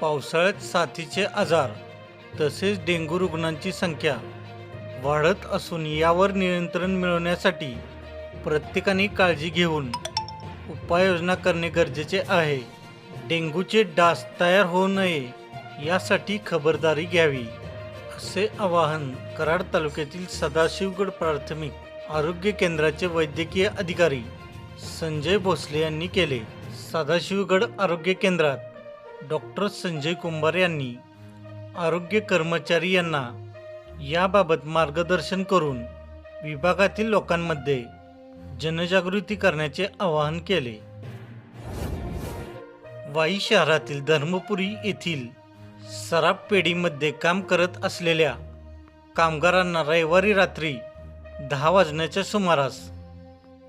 पावसाळ्यात साथीचे आजार तसेच डेंग्यू रुग्णांची संख्या वाढत असून यावर नियंत्रण मिळवण्यासाठी प्रत्येकाने काळजी घेऊन उपाययोजना करणे गरजेचे आहे. डेंग्यूचे डास तयार होऊ नये यासाठी खबरदारी घ्यावी असे आवाहन कराड तालुक्यातील सदाशिवगड प्राथमिक आरोग्य केंद्राचे वैद्यकीय अधिकारी संजय भोसले यांनी केले. सदाशिवगड आरोग्य केंद्रात डॉक्टर संजय कुंभार यांनी आरोग्य कर्मचारी यांना याबाबत मार्गदर्शन करून विभागातील लोकांमध्ये जनजागृती करण्याचे आवाहन केले. वाई शहरातील धर्मपुरी येथील सराफ पेढीमध्ये काम करत असलेल्या कामगारांना रविवारी रात्री दहा वाजण्याच्या सुमारास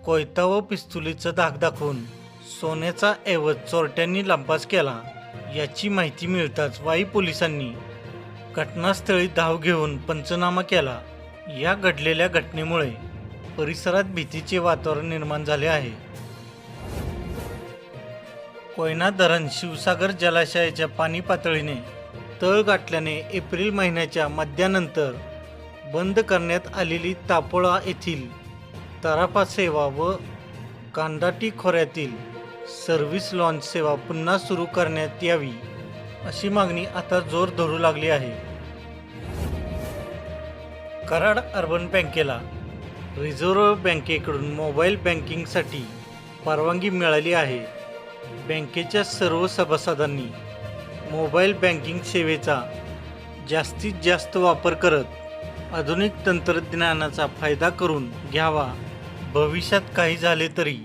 कोयता व पिस्तुलीचा धाक दाखवून सोन्याचा ऐवज चोरट्यांनी लंपास केला. याची माहिती मिळताच वाई पोलिसांनी घटनास्थळी धाव घेऊन पंचनामा केला. या घडलेल्या घटनेमुळे परिसरात भीतीचे वातावरण निर्माण झाले आहे. कोयना धरण शिवसागर जलाशयाच्या पाणी पातळीने तळ गाठल्याने एप्रिल महिन्याच्या मध्यानंतर बंद करण्यात आलेली तापोळा येथील तराफा सेवा व कांदाटी खोऱ्यातील सर्व्हिस लॉन्च सेवा पुन्हा सुरू करण्यात यावी अशी मागणी आता जोर धरू लागली आहे. कराड अर्बन बँकेला रिझर्व्ह बँकेकडून मोबाईल बँकिंगसाठी परवानगी मिळाली आहे. बँकेच्या सर्व सभासदांनी मोबाईल बँकिंग सेवेचा जास्तीत जास्त वापर करत आधुनिक तंत्रज्ञानाचा फायदा करून घ्यावा. भविष्यात काही झाले तरी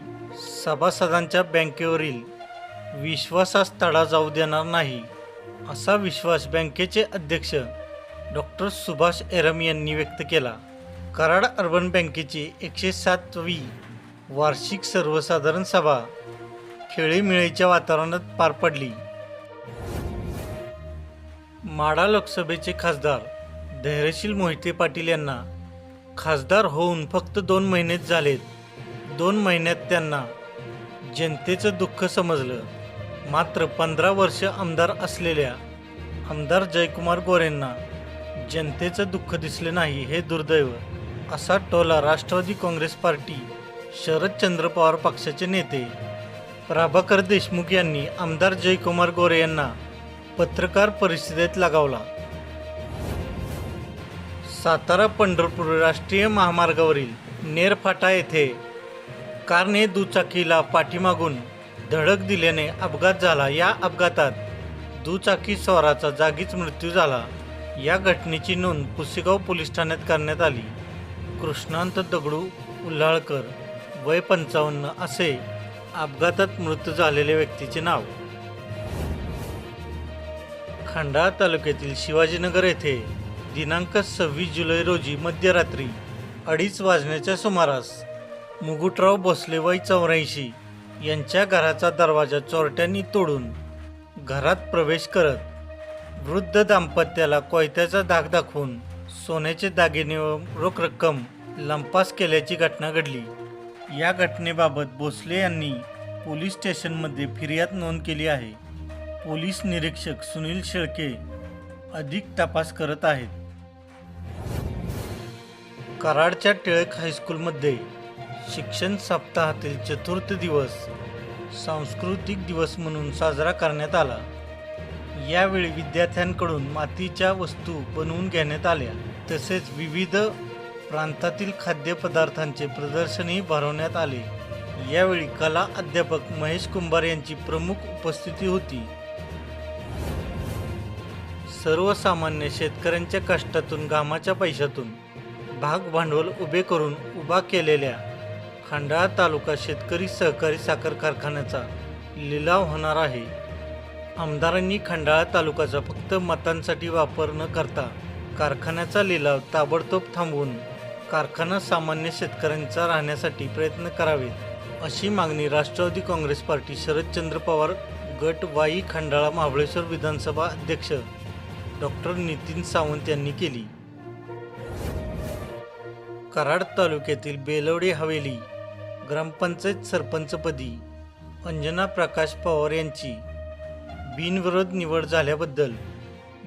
सभासदांच्या बँकेवरील विश्वासास तडा जाऊ देणार नाही असा विश्वास बँकेचे अध्यक्ष डॉक्टर सुभाष एरम यांनी व्यक्त केला. कराड अर्बन बँकेची एकशे सातवी वार्षिक सर्वसाधारण सभा खेळीमेळीच्या वातावरणात पार पडली. माडा लोकसभेचे खासदार धैर्यशील मोहिते पाटील यांना खासदार होऊन फक्त दोन महिनेच झालेत. दोन महिन्यात त्यांना जनतेचं दुःख समजलं. मात्र पंधरा वर्ष आमदार असलेल्या आमदार जयकुमार गोरेंना जनतेचं दुःख दिसले नाही हे दुर्दैव असा टोला राष्ट्रवादी काँग्रेस पार्टी शरदचंद्र पवार पक्षाचे नेते प्रभाकर देशमुख यांनी आमदार जयकुमार गोरे यांना पत्रकार परिषदेत लगावला. सातारा पंढरपूर राष्ट्रीय महामार्गावरील नेरफाटा येथे कारने दुचाकीला पाठीमागून धडक दिल्याने अपघात झाला. या अपघातात दुचाकी स्वाराचा जागीच मृत्यू झाला. या घटनेची नोंद पुसेगाव पोलीस ठाण्यात करण्यात आली. कृष्णांत दगडू उल्हाळकर वय पंचावन्न असे अपघातात मृत्यू झालेल्या व्यक्तीचे नाव. खंडाळा तालुक्यातील शिवाजीनगर येथे दिनांक सव्वीस जुलै रोजी मध्यरात्री अडीच वाजण्याच्या सुमारास मुगुटराव भोसले चौऱ्याऐंशी यांच्या घराचा दरवाजा चोरट्यांनी तोडून घरात प्रवेश करत वृद्ध दाम्पत्याला कोयत्याचा धाक दाखवून सोन्याचे दागिने व रोख रक्कम लंपास केल्याची घटना घडली. या घटनेबाबत भोसले यांनी पोलीस स्टेशनमध्ये फिर्याद नोंद केली आहे. पोलीस निरीक्षक सुनील शेळके अधिक तपास करत आहेत. कराडच्या टिळक हायस्कूलमध्ये शिक्षण सप्ताहातील चतुर्थ दिवस सांस्कृतिक दिवस म्हणून साजरा करण्यात आला. यावेळी विद्यार्थ्यांकडून मातीच्या वस्तू बनवून घेण्यात आल्या. तसेच विविध प्रांतातील खाद्यपदार्थांचे प्रदर्शनही भरवण्यात आले. यावेळी कला अध्यापक महेश कुंभार यांची प्रमुख उपस्थिती होती. सर्वसामान्य शेतकऱ्यांच्या कष्टातून घामाच्या पैशातून भाग भांडवल उभे करून उभा केलेल्या खंडाळा तालुका शेतकरी सहकारी साखर कारखान्याचा लिलाव होणार आहे. आमदारांनी खंडाळा तालुक्याचा फक्त मतांसाठी वापर न करता कारखान्याचा लिलाव ताबडतोब थांबवून कारखाना सामान्य शेतकऱ्यांचा राहण्यासाठी प्रयत्न करावेत अशी मागणी राष्ट्रवादी काँग्रेस पार्टी शरदचंद्र पवार गट वाई खंडाळा महाबळेश्वर विधानसभा अध्यक्ष डॉक्टर नितीन सावंत यांनी केली. कराड तालुक्यातील बेलवडे हवेली ग्रामपंचायत सरपंचपदी अंजना प्रकाश पवार यांची बिनविरोध निवड झाल्याबद्दल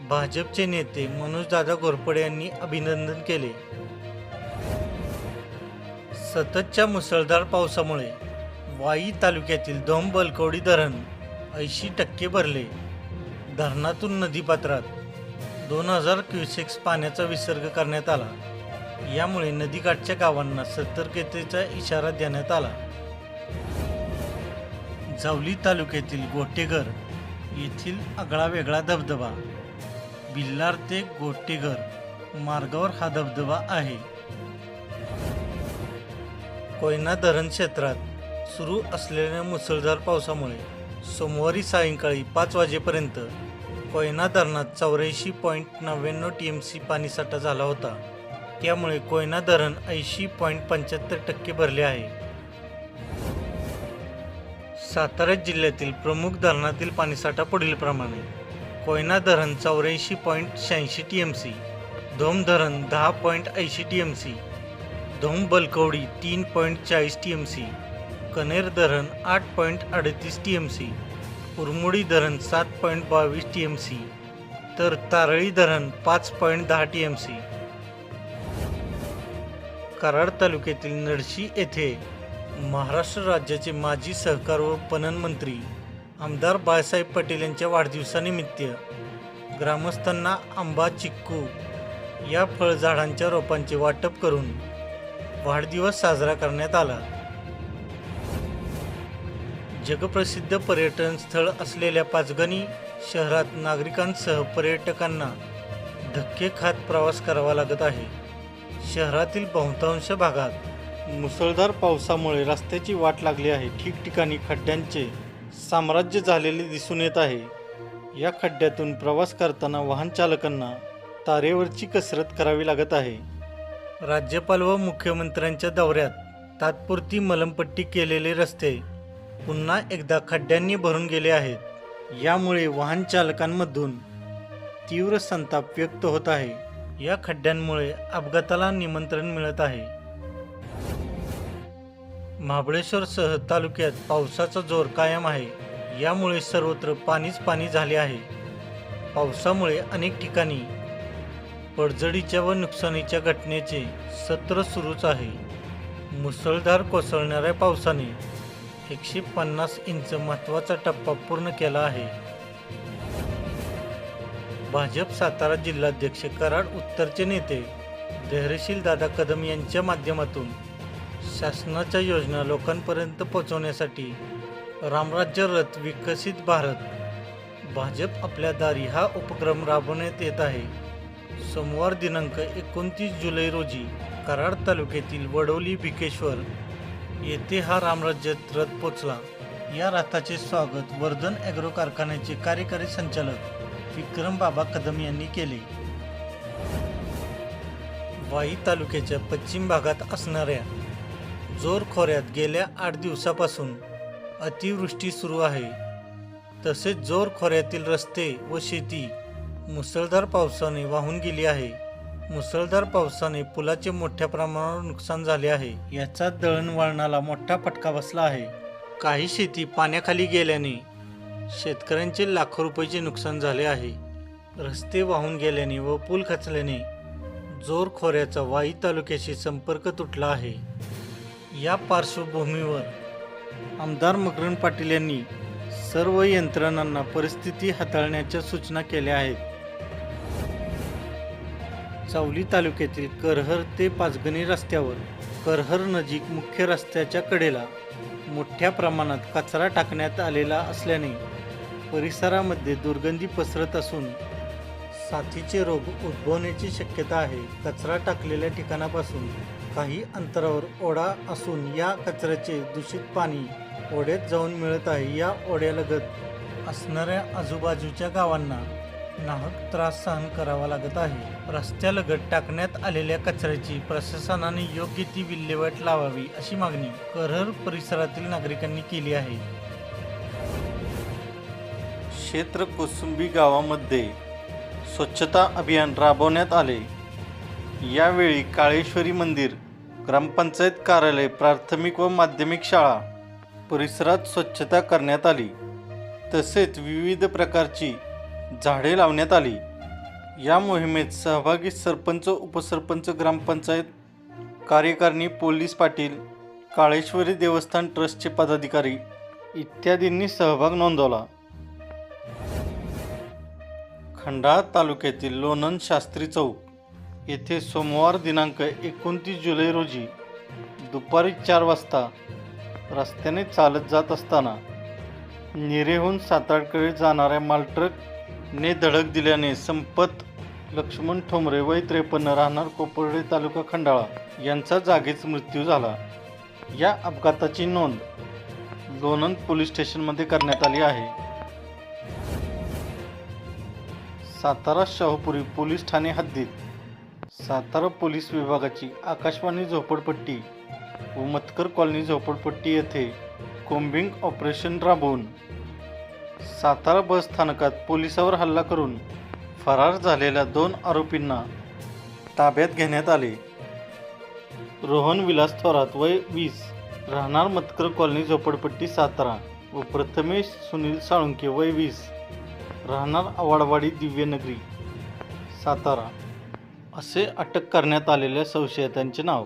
भाजपचे नेते मनोजदादा घोरपडे यांनी अभिनंदन केले. सततच्या मुसळधार पावसामुळे वाई तालुक्यातील दोम बलकवडी धरण ऐंशी टक्के भरले. धरणातून नदीपात्रात दोन हजार क्युसेक्स पाण्याचा विसर्ग करण्यात आला. यामुळे नदीकाठच्या गावांना सतर्कतेचा इशारा देण्यात आला. जावली तालुक्यातील गोटेघर येथील आगळा वेगळा धबधबा बिल्लार ते गोटेघर मार्गावर हा धबधबा आहे. कोयना धरण क्षेत्रात सुरू असलेल्या मुसळधार पावसामुळे सोमवारी सायंकाळी पाच वाजेपर्यंत कोयना धरणात चौऱ्याऐंशी पॉईंट नव्याण्णव टी एम सी पाणीसाठा झाला होता. त्यामुळे कोयना धरण ऐंशी पॉईंट पंच्याहत्तर टक्के भरले आहे. सातारा जिल्ह्यातील प्रमुख धरणातील पाणीसाठा पुढीलप्रमाणे. कोयना धरण चौऱ्याऐंशी पॉईंट शहाऐंशी टी एम सी धोम धरण दहा पॉईंट ऐंशी T M C Dhom Balkawadi तीन पॉईंट चाळीस टी एम सी कनेर धरण आठ पॉईंट अडतीस टी एम सी उरमुडी धरण सात पॉईंट बावीस टी एम सी तर तारळी धरण पाच पॉईंट दहा टी एम सी कराड तालुक्यातील नडशी येथे महाराष्ट्र राज्याचे माजी सहकार व पणन मंत्री आमदार बाळासाहेब पटेल यांच्या वाढदिवसानिमित्त ग्रामस्थांना आंबा चिक्कू या फळझाडांच्या रोपांचे वाटप करून वाढदिवस साजरा करण्यात आला. जगप्रसिद्ध पर्यटन स्थळ असलेल्या पाचगणी शहरात नागरिकांसह पर्यटकांना धक्के खात प्रवास करावा लागत आहे. शहरातील बहुतांश भागात मुसळधार पावसामुळे रस्त्याची वाट लागली आहे. ठिकठिकाणी खड्ड्यांचे साम्राज्य झालेले दिसून येत आहे. या खड्ड्यातून प्रवास करताना वाहन चालकांना तारेवरची कसरत करावी लागत आहे. राज्यपाल व मुख्यमंत्र्यांच्या दौऱ्यात तात्पुरती मलमपट्टी केलेले रस्ते पुन्हा एकदा खड्ड्यांनी भरून गेले आहेत. यामुळे वाहन चालकांमधून तीव्र संताप व्यक्त होत आहे. या खड्ड्यांमुळे अपघाताला निमंत्रण मिळत आहे. महाबळेश्वरसह तालुक्यात पावसाचा जोर कायम आहे. यामुळे सर्वत्र पाणीच पाणी झाले आहे. पावसामुळे अनेक ठिकाणी पडझडीच्या व नुकसानीच्या घटनेचे सत्र सुरूच आहे. मुसळधार कोसळणाऱ्या पावसाने एकशे पन्नास इंच महत्त्वाचा टप्पा पूर्ण केला आहे. भाजप सातारा जिल्हाध्यक्ष कराड उत्तरचे नेते धैर्यशील दादा कदम यांच्या माध्यमातून शासनाच्या योजना लोकांपर्यंत पोहोचवण्यासाठी रामराज्य रथ विकसित भारत. भाजप आपल्या दारी हा उपक्रम राबवण्यात येत आहे. सोमवार दिनांक एकोणतीस जुलै रोजी कराड तालुक्यातील वडोली भिकेश्वर येथे हा रामराज्य रथ पोचला या रथाचे स्वागत वर्धन ॲग्रो कारखान्याचे कार्यकारी संचालक विक्रम बाबा कदम यांनी केले. वाई तालुक्याच्या पश्चिम भागात असणाऱ्या जोर खोऱ्यात गेल्या आठ दिवसापासून अतिवृष्टी सुरू आहे. तसेच जोर खोऱ्यातील रस्ते व शेती मुसळधार पावसाने वाहून गेली आहे. मुसळधार पावसाने पुलाचे मोठ्या प्रमाणावर नुकसान झाले आहे. याचा दळणवळणाला मोठा फटका बसला आहे. काही शेती पाण्याखाली गेल्याने शेतकऱ्यांचे लाखो रुपयाचे नुकसान झाले आहे. रस्ते वाहून गेल्याने व पूल खचल्याने जोर खोऱ्याचा वाई तालुक्याशी संपर्क तुटला आहे. या पार्श्वभूमीवर आमदार मकरण पाटील यांनी सर्व यंत्रणांना परिस्थिती हाताळण्याच्या सूचना केल्या आहेत. चावली तालुक्यातील करहर ते पाचगणी रस्त्यावर करहर नजीक मुख्य रस्त्याच्या कडेला मोठ्या प्रमाणात कचरा टाकण्यात आलेला असल्याने परिसरामध्ये दुर्गंधी पसरत असून साथीचे रोग उद्भवण्याची शक्यता आहे. कचरा टाकलेल्या ठिकाणापासून काही अंतरावर ओढा असून या कचऱ्याचे दूषित पाणी ओढ्यात जाऊन मिळत आहे. या ओढ्यालगत असणाऱ्या आजूबाजूच्या गावांना नाहक त्रास सहन करावा लागत आहे. रस्त्यालगत टाकण्यात आलेल्या कचऱ्याची प्रशासनाने योग्य ती विल्हेवाट लावावी अशी मागणी करहर परिसरातील नागरिकांनी केली आहे. क्षेत्र कोसुंबी गावामध्ये स्वच्छता अभियान राबवण्यात आले. यावेळी काळेश्वरी मंदिर ग्रामपंचायत कार्यालय प्राथमिक व माध्यमिक शाळा परिसरात स्वच्छता करण्यात आली. तसेच विविध प्रकारची झाडे लावण्यात आली. या मोहिमेत सहभागी सरपंच उपसरपंच ग्रामपंचायत कार्यकारिणी पोलीस पाटील काळेश्वरी देवस्थान ट्रस्टचे पदाधिकारी इत्यादींनी सहभाग नोंदवला. खंडाळा तालुक्यातील लोणंद शास्त्री चौक येथे सोमवार दिनांक एकोणतीस जुलै रोजी दुपारी चार वाजता रस्त्याने चालत जात असताना निरेहून सातारकडे जाणाऱ्या मालट्रकने धडक दिल्याने संपत लक्ष्मण ठोंबरे वय त्रेपन्न राहणार कोपर्डे तालुका खंडाळा यांचा जागीच मृत्यू झाला. या अपघाताची नोंद लोणंद पोलीस स्टेशनमध्ये करण्यात आली आहे. सातारा शाहूपुरी पोलीस ठाणे हद्दीत. सातारा पोलीस विभागाची आकाशवाणी झोपडपट्टी व मतकर कॉलनी झोपडपट्टी येथे कोम्बिंग ऑपरेशन राबवून सातारा बस स्थानकात पोलिसावर हल्ला करून फरार झालेल्या दोन आरोपींना ताब्यात घेण्यात आले. रोहन विलास थोरात वय वीस राहणार मतकर कॉलनी झोपडपट्टी सातारा व प्रथमेश सुनील साळुंके वय वीस. राहणार आवाडवाडी दिव्यनगरी सातारा. असे अटक करण्यात आलेल्या संशयितांचे नाव.